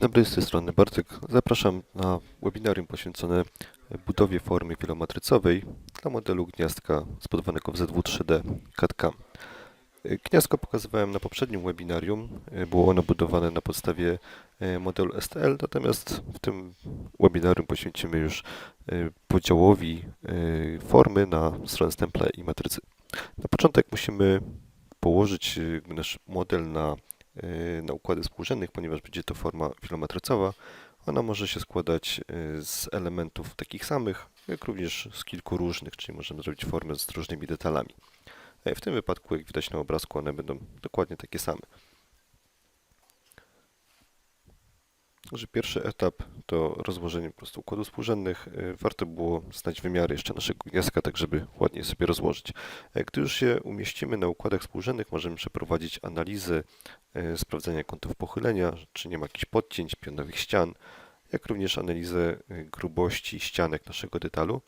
dobry, z tej strony Bartek. Zapraszam na webinarium poświęcone budowie formy wielomatrycowej dla modelu gniazdka zbudowanego w ZW3D CAD-CAM. Gniazdko pokazywałem na poprzednim webinarium. Było ono budowane na podstawie e, modelu STL, natomiast w tym webinarium poświęcimy już e, podziałowi e, formy na stronę stemple i matrycy. Na początek musimy położyć nasz model na na układy współrzędnych, ponieważ będzie to forma wielomatrycowa. Ona może się składać y, z elementów takich samych, jak również z kilku różnych, czyli możemy zrobić formę z różnymi detalami. E, W tym wypadku, jak widać na obrazku, one będą dokładnie takie same. Także pierwszy etap to rozłożenie po prostu układów współrzędnych. Y, Warto było znać wymiary jeszcze naszego gniazdka, tak żeby ładnie sobie rozłożyć. E, Gdy już się umieścimy na układach współrzędnych, możemy przeprowadzić analizę e, sprawdzenia kątów pochylenia, czy nie ma jakichś podcięć, pionowych ścian, jak również analizę e, grubości ścianek naszego detalu.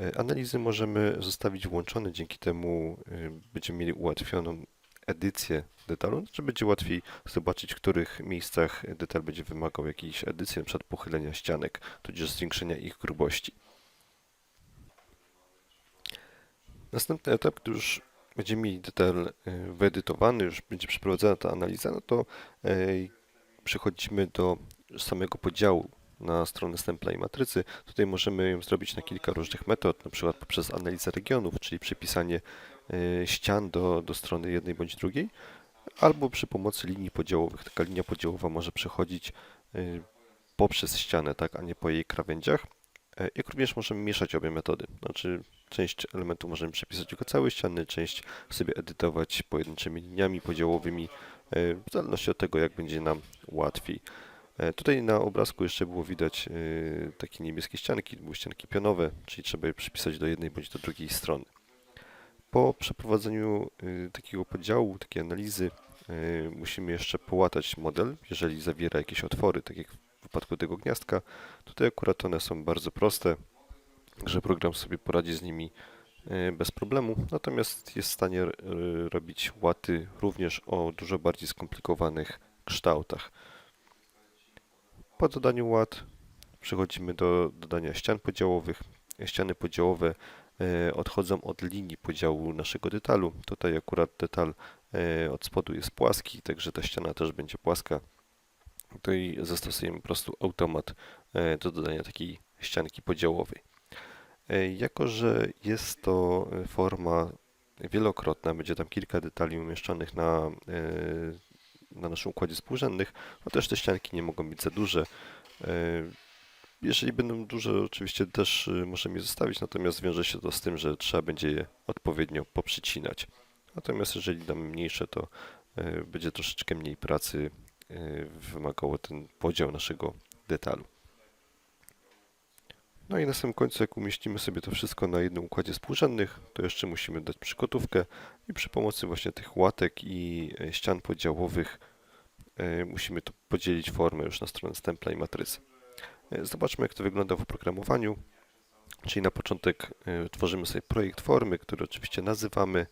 E, Analizy możemy zostawić włączone, dzięki temu e, będziemy mieli ułatwioną edycję detalu, znaczy będzie łatwiej zobaczyć, w których miejscach detal będzie wymagał jakiejś edycji, np. pochylenia ścianek, tudzież zwiększenia ich grubości. Następny etap, gdy już będziemy mieli detal e, wyedytowany, już będzie przeprowadzona ta analiza, no to e, przechodzimy do samego podziału na stronę stempla i matrycy. Tutaj możemy ją zrobić na kilka różnych metod, na przykład poprzez analizę regionów, czyli przypisanie e, ścian do, do strony jednej bądź drugiej, albo przy pomocy linii podziałowych. Taka linia podziałowa może przechodzić e, poprzez ścianę, tak, a nie po jej krawędziach. E, Jak również możemy mieszać obie metody. Znaczy, część elementu możemy przepisać jako całe ściany, część sobie edytować pojedynczymi liniami podziałowymi, w zależności od tego, jak będzie nam łatwiej. E, Tutaj na obrazku jeszcze było widać e, takie niebieskie ścianki, były ścianki pionowe, czyli trzeba je przypisać do jednej bądź do drugiej strony. Po przeprowadzeniu y, takiego podziału, takiej analizy, musimy jeszcze połatać model, jeżeli zawiera jakieś otwory, tak jak w wypadku tego gniazdka. Tutaj akurat one są bardzo proste, że program sobie poradzi z nimi bez problemu, natomiast jest w stanie robić łaty również o dużo bardziej skomplikowanych kształtach. Po dodaniu łat przechodzimy do dodania ścian podziałowych. Ściany podziałowe e, odchodzą od linii podziału naszego detalu. Tutaj akurat detal e, od spodu jest płaski, także ta ściana też będzie płaska. Tutaj zastosujemy po prostu automat e, do dodania takiej ścianki podziałowej. Jako, że jest to forma wielokrotna, będzie tam kilka detali umieszczonych na, na naszym układzie współrzędnych, no też te ścianki nie mogą być za duże. E, Jeżeli będą duże, oczywiście też y, możemy je zostawić, natomiast wiąże się to z tym, że trzeba będzie je odpowiednio poprzycinać. Natomiast jeżeli damy mniejsze, to y, będzie troszeczkę mniej pracy wymagało ten podział naszego detalu. No i na samym końcu, jak umieścimy sobie to wszystko na jednym układzie współrzędnych, to jeszcze musimy dać przygotówkę i przy pomocy właśnie tych łatek i e, ścian podziałowych e, musimy to podzielić formę już na stronę stempla i matrycy. E, Zobaczmy, jak to wygląda w oprogramowaniu. Czyli na początek tworzymy sobie projekt formy, który oczywiście nazywamy.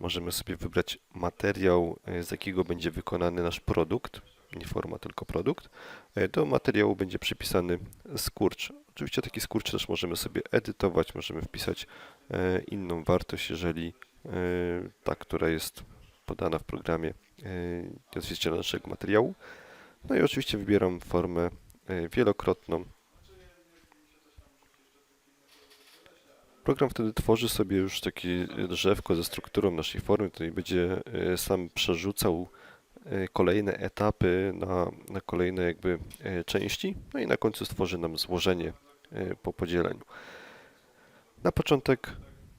Możemy sobie wybrać materiał, z jakiego będzie wykonany nasz produkt. Nie forma, tylko produkt. E, Do materiału będzie przypisany skurcz. Oczywiście taki skurcz też możemy sobie edytować, możemy wpisać e, inną wartość, jeżeli e, ta, która jest podana w programie, nie odzwierciedla naszego materiału. No i oczywiście wybieram formę wielokrotną. Program wtedy tworzy sobie już takie drzewko ze strukturą naszej formy, tutaj będzie sam przerzucał kolejne etapy na, na kolejne jakby e, części, no i na końcu stworzy nam złożenie e, po podzieleniu. Na początek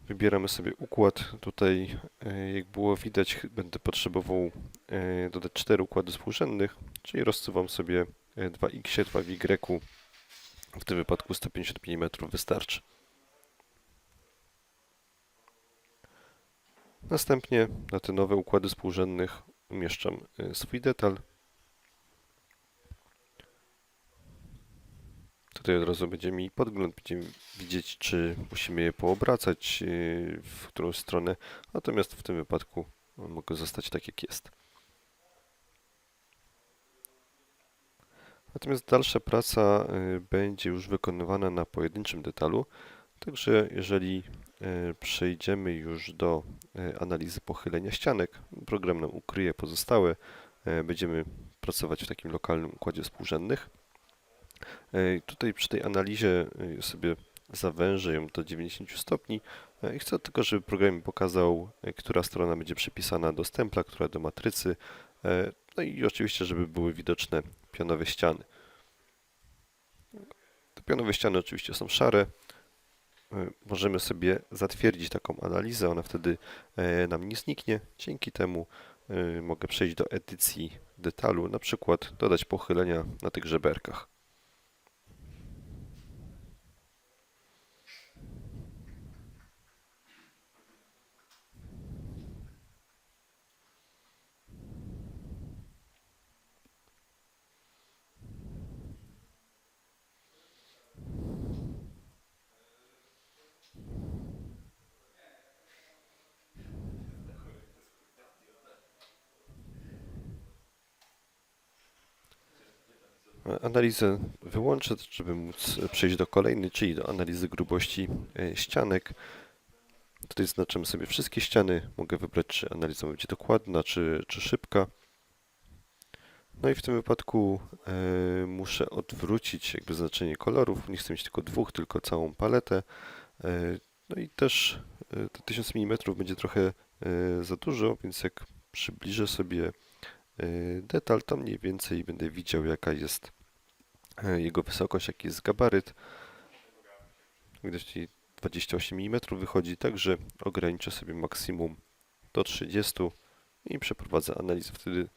wybieramy sobie układ. Tutaj, e, jak było widać, będę potrzebował e, dodać cztery układy współrzędnych, czyli rozsuwam sobie e, 2x, 2 w y. W tym wypadku 150 mm wystarczy. Następnie na te nowe układy współrzędnych umieszczam e, swój detal. Tutaj od razu będzie mi podgląd, będziemy widzieć, czy musimy je poobracać, e, w którą stronę. Natomiast w tym wypadku mogę zostać tak, jak jest. Natomiast dalsza praca y, będzie już wykonywana na pojedynczym detalu, także jeżeli y, przejdziemy już do y, analizy pochylenia ścianek, program nam ukryje pozostałe, y, będziemy pracować w takim lokalnym układzie współrzędnych. Tutaj przy tej analizie sobie zawężę ją do 90 stopni i chcę tylko, żeby program mi pokazał, która strona będzie przypisana do stempla, która do matrycy, no i oczywiście, żeby były widoczne pionowe ściany. Te pionowe ściany oczywiście są szare. Y, Możemy sobie zatwierdzić taką analizę, ona wtedy e, nam nie zniknie. Dzięki temu y, mogę przejść do edycji detalu, na przykład dodać pochylenia na tych żeberkach. Analizę wyłączę, żeby móc przejść do kolejnej, czyli do analizy grubości e, ścianek. Tutaj zaznaczamy sobie wszystkie ściany. Mogę wybrać, czy analiza będzie dokładna, czy, czy szybka. No i w tym wypadku e, muszę odwrócić jakby znaczenie kolorów. Nie chcę mieć tylko dwóch, tylko całą paletę. E, no i też e, te 1000 mm będzie trochę e, za dużo, więc jak przybliżę sobie e, detal, to mniej więcej będę widział, jaka jest jego wysokość, jaki jest gabaryt. Widać tutaj 28 mm wychodzi, także ograniczę sobie maksimum do 30 i przeprowadzę analizę. Wtedy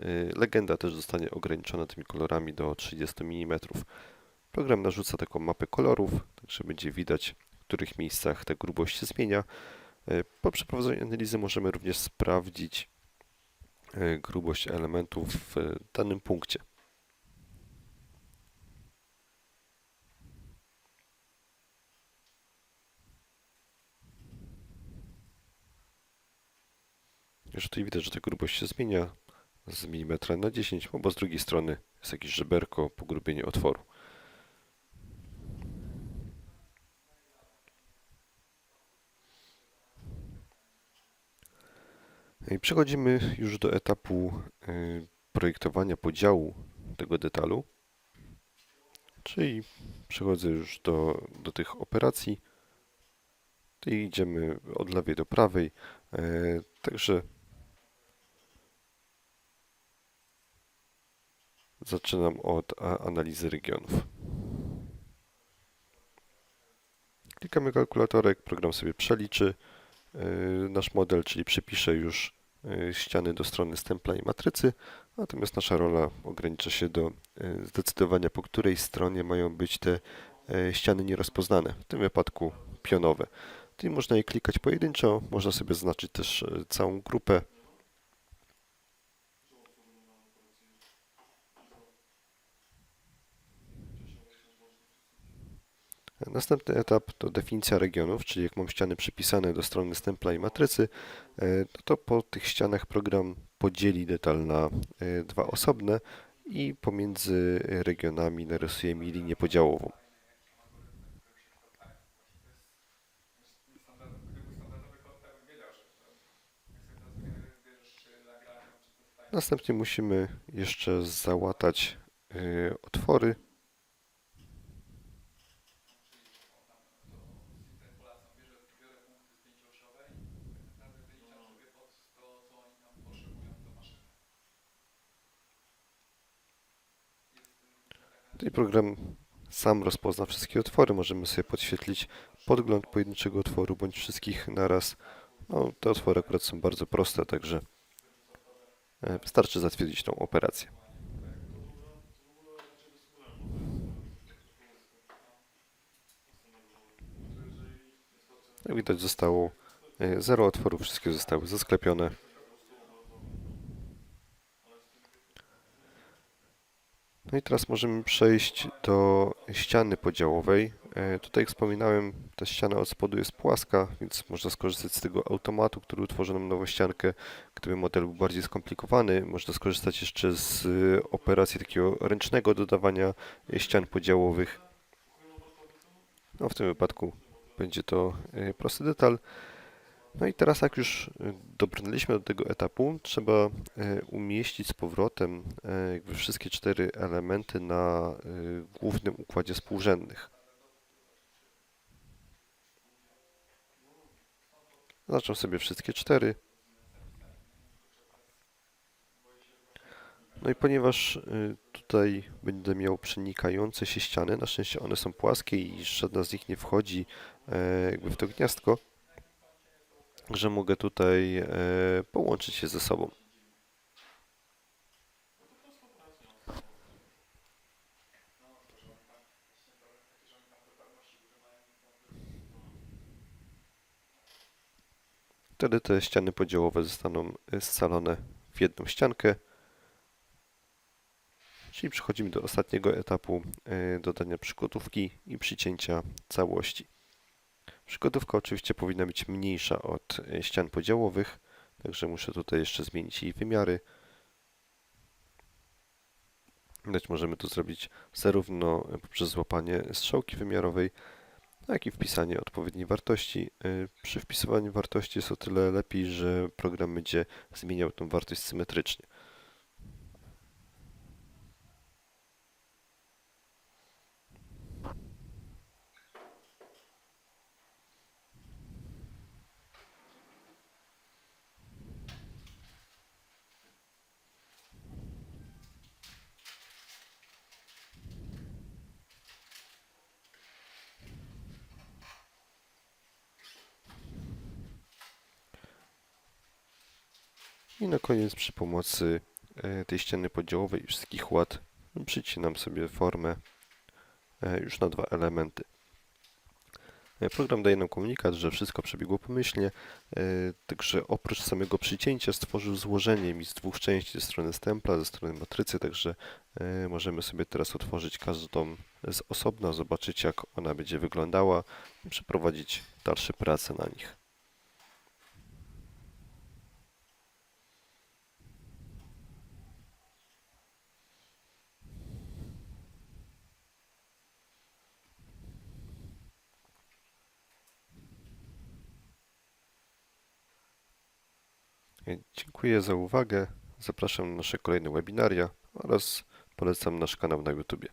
y, legenda też zostanie ograniczona tymi kolorami do 30 mm. Program narzuca taką mapę kolorów, także będzie widać, w których miejscach ta grubość się zmienia. Y, Po przeprowadzeniu analizy możemy również sprawdzić grubość elementów w danym punkcie. Już tutaj widać, że ta grubość się zmienia z milimetra na 10, bo z drugiej strony jest jakieś żeberko, pogrubienie otworu. I przechodzimy już do etapu y, projektowania podziału tego detalu, czyli przechodzę już do, do tych operacji. Tutaj idziemy od lewej do prawej, e, także Zaczynam od analizy regionów. Klikamy kalkulatorek, program sobie przeliczy yy, nasz model, czyli przypisze już yy, ściany do strony stempla i matrycy, natomiast nasza rola ogranicza się do yy, zdecydowania, po której stronie mają być te ściany nierozpoznane, w tym wypadku pionowe. Tutaj można je klikać pojedynczo, można sobie zaznaczyć też całą grupę. Następny etap to definicja regionów, czyli jak mam ściany przypisane do strony stempla i matrycy, e, no to po tych ścianach program podzieli detal na e, dwa osobne i pomiędzy regionami narysuje mi linię podziałową. Następnie musimy jeszcze załatać e, otwory Tutaj program sam rozpozna wszystkie otwory. Możemy sobie podświetlić podgląd pojedynczego otworu bądź wszystkich naraz. No, te otwory akurat są bardzo proste, także e, wystarczy zatwierdzić tą operację. Jak widać zostało e, zero otworów, wszystkie zostały zasklepione. No i teraz możemy przejść do ściany podziałowej. E, Tutaj, jak wspominałem, ta ściana od spodu jest płaska, więc można skorzystać z tego automatu, który utworzy nam nową ściankę. Gdyby model był bardziej skomplikowany, można skorzystać jeszcze z e, operacji takiego ręcznego dodawania ścian podziałowych. No, w tym wypadku będzie to e, prosty detal. No i teraz, jak już e, dobrnęliśmy do tego etapu, trzeba e, umieścić z powrotem e, jakby wszystkie cztery elementy na głównym układzie współrzędnych. Zaznaczam sobie wszystkie cztery. No i ponieważ y, tutaj będę miał przenikające się ściany, na szczęście one są płaskie i żadna z nich nie wchodzi e, jakby w to gniazdko, że mogę tutaj e, połączyć się ze sobą. Wtedy te ściany podziałowe zostaną e, scalone w jedną ściankę. Czyli przechodzimy do ostatniego etapu e, dodania przygotówki i przycięcia całości. Przygotówka oczywiście powinna być mniejsza od e, ścian podziałowych, także muszę tutaj jeszcze zmienić jej wymiary. Widać możemy to zrobić zarówno poprzez złapanie strzałki wymiarowej, jak i wpisanie odpowiedniej wartości. E, Przy wpisywaniu wartości jest o tyle lepiej, że program będzie zmieniał tą wartość symetrycznie. I na koniec przy pomocy e, tej ściany podziałowej i wszystkich ład przycinam sobie formę e, już na dwa elementy. E, Program daje nam komunikat, że wszystko przebiegło pomyślnie, także oprócz samego przycięcia stworzył złożenie mi z dwóch części ze strony stempla, ze strony matrycy, także możemy sobie teraz otworzyć każdą z osobna, zobaczyć jak ona będzie wyglądała i przeprowadzić dalsze prace na nich. Dziękuję za uwagę. Zapraszam na nasze kolejne webinaria oraz polecam nasz kanał na YouTube.